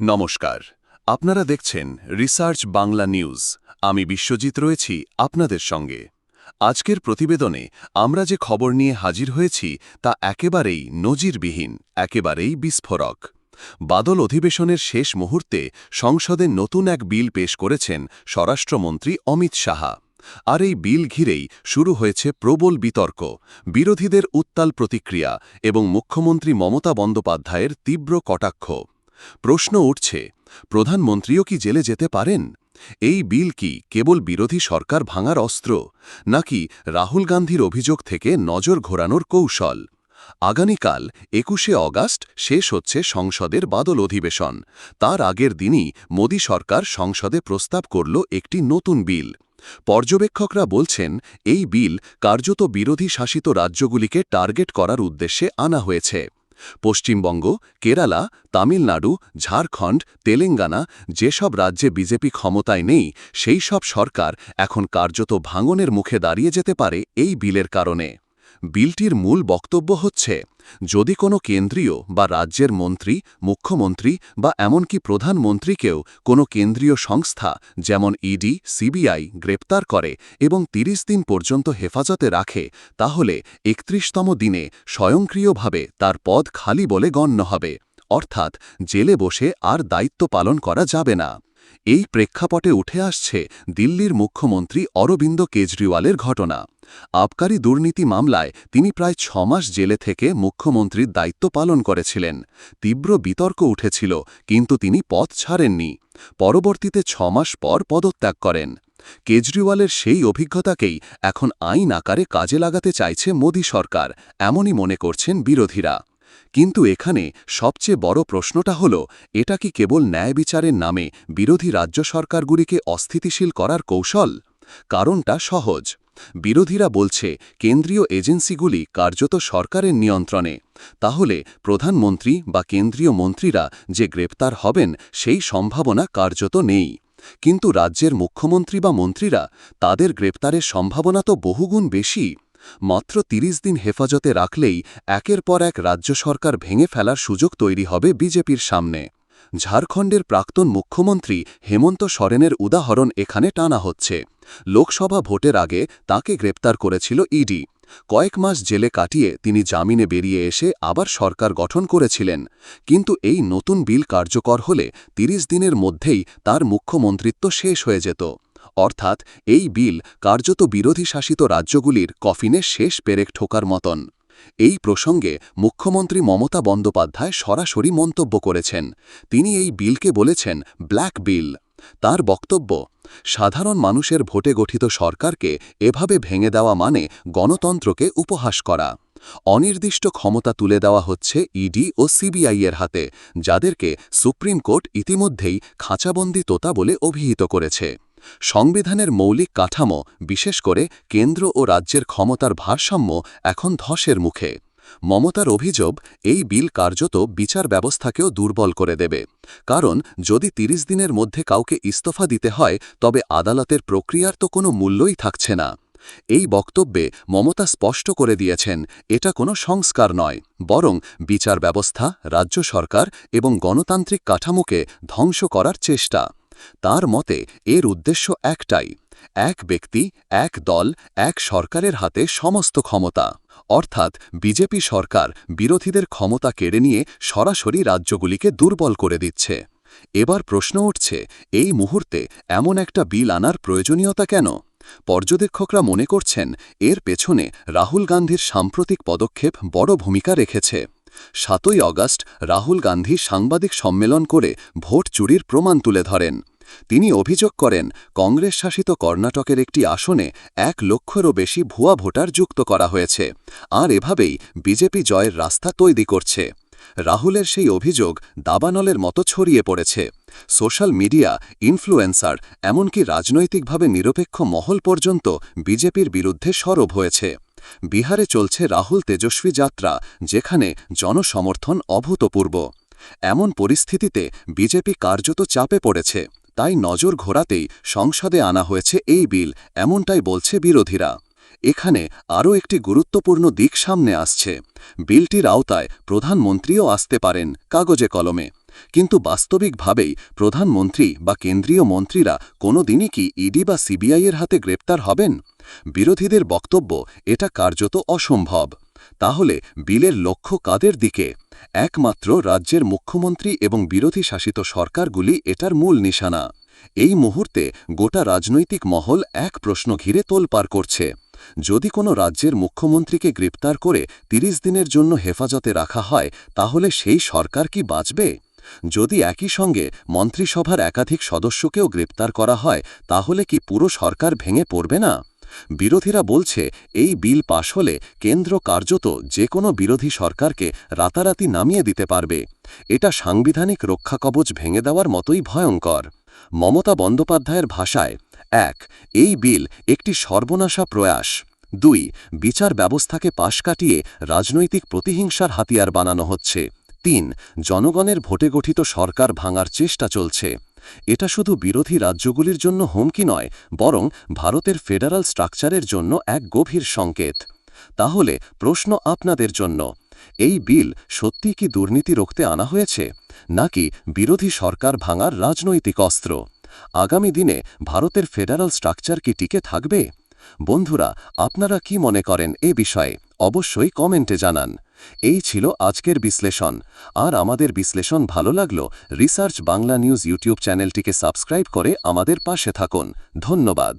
নমস্কার। আপনারা দেখছেন রিসার্চ বাংলা নিউজ। আমি বিশ্বজিৎ রয়েছি আপনাদের সঙ্গে। আজকের প্রতিবেদনে আমরা যে খবর নিয়ে হাজির হয়েছি তা একেবারেই নজিরবিহীন, একেবারেই বিস্ফোরক। বাদল অধিবেশনের শেষ মুহূর্তে সংসদে নতুন এক বিল পেশ করেছেন স্বরাষ্ট্রমন্ত্রী অমিত সাহা আর এই বিল ঘিরেই শুরু হয়েছে প্রবল বিতর্ক, বিরোধীদের উত্তাল প্রতিক্রিয়া এবং মুখ্যমন্ত্রী মমতা বন্দ্যোপাধ্যায়ের তীব্র কটাক্ষ। প্রশ্ন উঠছে, প্রধানমন্ত্রীও কি জেলে যেতে পারেন? এই বিল কি কেবল বিরোধী সরকার ভাঙার অস্ত্র, নাকি রাহুল গান্ধীর অভিযোগ থেকে নজর ঘোরানোর কৌশল? আগামীকাল একুশে অগাস্ট শেষ হচ্ছে সংসদের বাদল অধিবেশন। তার আগের দিনই মোদী সরকার সংসদে প্রস্তাব করল একটি নতুন বিল। পর্যবেক্ষকরা বলছেন, এই বিল কার্যত বিরোধী শাসিত রাজ্যগুলিকে টার্গেট করার উদ্দেশ্যে আনা হয়েছে। পশ্চিমবঙ্গ, কেরালা, তামিলনাড়ু, ঝাড়খণ্ড, তেলেঙ্গানা যেসব রাজ্যে বিজেপি ক্ষমতায় নেই, সেই সব সরকার এখন কার্যত ভাঙনের মুখে দাঁড়িয়ে যেতে পারে এই বিলের কারণে। বিলটির মূল বক্তব্য হচ্ছে যদি কোনো কেন্দ্রীয় বা রাজ্যের মন্ত্রী, মুখ্যমন্ত্রী বা এমনকি প্রধানমন্ত্রীকেও কোনো কেন্দ্রীয় সংস্থা, যেমন ইডি, সিবিআই, গ্রেপ্তার করে এবং ৩০ দিন পর্যন্ত হেফাজতে রাখে, তাহলে একত্রিশতম দিনে স্বয়ংক্রিয়ভাবে তার পদ খালি বলে গণ্য হবে। অর্থাৎ জেলে বসে আর দায়িত্ব পালন করা যাবে না। এই প্রেক্ষাপটে উঠে আসছে দিল্লির মুখ্যমন্ত্রী অরবিন্দ কেজরিওয়ালের ঘটনা। আবকারি দুর্নীতি মামলায় তিনি প্রায় ছমাস জেলে থেকে মুখ্যমন্ত্রীর দায়িত্ব পালন করেছিলেন। তীব্র বিতর্ক উঠেছিল, কিন্তু তিনি পথ ছাড়েননি। পরবর্তীতে ছমাস পর পদত্যাগ করেন। কেজরিওয়ালের সেই অভিজ্ঞতাকেই এখন আইন আকারে কাজে লাগাতে চাইছে মোদী সরকার, এমনই মনে করছেন বিরোধীরা। কিন্তু এখানে সবচেয়ে বড় প্রশ্নটা হল, এটা কি কেবল ন্যায় বিচারের নামে বিরোধী রাজ্য সরকারগুলিকে অস্থিতিশীল করার কৌশল? কারণটা সহজ। বিরোধীরা বলছে কেন্দ্রীয় এজেন্সিগুলি কার্যত সরকারের নিয়ন্ত্রণে। তাহলে প্রধানমন্ত্রী বা কেন্দ্রীয় মন্ত্রীরা যে গ্রেপ্তার হবেন, সেই সম্ভাবনা কার্যত নেই। কিন্তু রাজ্যের মুখ্যমন্ত্রী বা মন্ত্রীরা তাদের গ্রেপ্তারের সম্ভাবনা তো বহুগুণ বেশি। মাত্র ৩০ দিন হেফাজতে রাখলেই একের পর এক রাজ্য সরকার ভেঙে ফেলার সুযোগ তৈরি হবে বিজেপির সামনে। ঝাড়খণ্ডের প্রাক্তন মুখ্যমন্ত্রী হেমন্ত সরেনের উদাহরণ এখানে টানা হচ্ছে। লোকসভা ভোটের আগে তাকে গ্রেপ্তার করেছিল ইডি। কয়েক মাস জেলে কাটিয়ে তিনি জামিনে বেরিয়ে এসে আবার সরকার গঠন করেছিলেন। কিন্তু এই নতুন বিল কার্যকর হলে ৩০ দিনের মধ্যেই তার মুখ্যমন্ত্রিত্ব শেষ হয়ে যেত। অর্থাৎ এই বিল কার্যত বিরোধী শাসিত রাজ্যগুলির কফিনে শেষ পেরেক ঠোকার মতন। এই প্রসঙ্গে মুখ্যমন্ত্রী মমতা বন্দ্যোপাধ্যায় সরাসরি মন্তব্য করেছেন। তিনি এই বিলকে বলেছেন, ব্ল্যাক বিল। তার বক্তব্য, সাধারণ মানুষের ভোটে গঠিত সরকারকে এভাবে ভেঙে দেওয়া মানে গণতন্ত্রকে উপহাস করা। অনির্দিষ্ট ক্ষমতা তুলে দেওয়া হচ্ছে ইডি ও সিবিআইয়ের হাতে, যাদেরকে সুপ্রিম কোর্ট ইতিমধ্যেই খাঁচাবন্দি তোতা বলে অভিহিত করেছে। সংবিধানের মৌলিক কাঠামো, বিশেষ করে কেন্দ্র ও রাজ্যের ক্ষমতার ভারসাম্য, এখন ধসের মুখে। মমতার অভিযোগ, এই বিল কার্যত বিচার ব্যবস্থাকেও দুর্বল করে দেবে। কারণ, যদি ৩০ দিনের মধ্যে কাউকে ইস্তফা দিতে হয়, তবে আদালতের প্রক্রিয়ার তো কোনো মূল্যই থাকছে না। এই বক্তব্যে মমতা স্পষ্ট করে দিয়েছেন, এটা কোনো সংস্কার নয়, বরং বিচার ব্যবস্থা, রাজ্য সরকার এবং গণতান্ত্রিক কাঠামোকে ধ্বংস করার চেষ্টা। তার মতে, এর উদ্দেশ্য একটাই, এক ব্যক্তি, এক দল, এক সরকারের হাতে সমস্ত ক্ষমতা। অর্থাৎ, বিজেপি সরকার বিরোধীদের ক্ষমতা কেড়ে নিয়ে সরাসরি রাজ্যগুলিকে দুর্বল করে দিচ্ছে। এবার প্রশ্ন উঠছে, এই মুহূর্তে এমন একটা বিল আনার প্রয়োজনীয়তা কেন? পর্যবেক্ষকরা মনে করছেন, এর পেছনে রাহুল গান্ধীর সাম্প্রতিক পদক্ষেপ বড় ভূমিকা রেখেছে। সাতই অগাস্ট রাহুল গান্ধী সাংবাদিক সম্মেলন করে ভোট চুরির প্রমাণ তুলে ধরেন। তিনি অভিযোগ করেন, কংগ্রেস শাসিত কর্ণাটকের একটি আসনে এক লক্ষেরও বেশি ভুয়া ভোটার যুক্ত করা হয়েছে। আর এভাবেই বিজেপি জয়ের রাস্তা তৈরি করছে। রাহুলের সেই অভিযোগ দাবানলের মতো ছড়িয়ে পড়েছে। সোশ্যাল মিডিয়া, ইনফ্লুয়েন্সার, এমনকি রাজনৈতিকভাবে নিরপেক্ষ মহল পর্যন্ত বিজেপির বিরুদ্ধে সরব হয়েছে। বিহারে চলছে রাহুল তেজস্বী যাত্রা, যেখানে জনসমর্থন অভূতপূর্ব। এমন পরিস্থিতিতে বিজেপি কার্যত চাপে পড়েছে। তাই নজর ঘোরাতেই সংসদে আনা হয়েছে এই বিল, এমনটাই বলছে বিরোধীরা। এখানে আরও একটি গুরুত্বপূর্ণ দিক সামনে আসছে। বিলটির আওতায় প্রধানমন্ত্রীও আসতে পারেন কাগজে কলমে। কিন্তু বাস্তবিকভাবেই প্রধানমন্ত্রী বা কেন্দ্রীয় মন্ত্রীরা কোনো দিনই কি ইডি বা সিবিআইয়ের হাতে গ্রেপ্তার হবেন? বিরোধীদের বক্তব্য, এটা কার্যত অসম্ভব। তাহলে বিলের লক্ষ্য কাদের দিকে? একমাত্র রাজ্যের মুখ্যমন্ত্রী এবং বিরোধী শাসিত সরকারগুলি এটার মূল নিশানা। এই মুহূর্তে গোটা রাজনৈতিক মহল এক প্রশ্ন ঘিরে তোলপার করছে। যদি কোনো রাজ্যের মুখ্যমন্ত্রীকে গ্রেপ্তার করে ৩০ দিনের জন্য হেফাজতে রাখা হয়, তাহলে সেই সরকার কি বাঁচবে? যদি একই সঙ্গে মন্ত্রিসভার একাধিক সদস্যকেও গ্রেপ্তার করা হয়, তাহলে কি পুরো সরকার ভেঙে পড়বে না? বিরোধীরা বলছে, এই বিল পাশ হলে কেন্দ্র কার্যত যে কোনো বিরোধী সরকারকে রাতারাতি নামিয়ে দিতে পারবে। এটা সাংবিধানিক রক্ষাকবচ ভেঙে দেওয়ার মতোই ভয়ঙ্কর। মমতা বন্দ্যোপাধ্যায়ের ভাষায়, এক, এই বিল একটি সর্বনাশা প্রয়াস। দুই, বিচার ব্যবস্থাকে পাশ কাটিয়ে রাজনৈতিক প্রতিহিংসার হাতিয়ার বানানো হচ্ছে। তিন, জনগণের ভোটে গঠিত সরকার ভাঙার চেষ্টা চলছে। এটা শুধু বিরোধী রাজ্যগুলির জন্য হুমকি নয়, বরং ভারতের ফেডারাল স্ট্রাকচারের জন্য এক গভীর সংকেত। তাহলে প্রশ্ন আপনাদের জন্য, এই বিল সত্যি কি দুর্নীতি রুখতে আনা হয়েছে, নাকি বিরোধী সরকার ভাঙার রাজনৈতিক অস্ত্র? আগামী দিনে ভারতের ফেডারাল স্ট্রাকচার কি টিকে থাকবে? বন্ধুরা, আপনারা কি মনে করেন এ বিষয়ে? অবশ্যই কমেন্টে জানান। এই ছিল আজকের বিশ্লেষণ। আর আমাদের বিশ্লেষণ ভালো লাগল, রিসার্চ বাংলা নিউজ ইউটিউব চ্যানেলটিকে সাবস্ক্রাইব করে আমাদের পাশে থাকুন। ধন্যবাদ।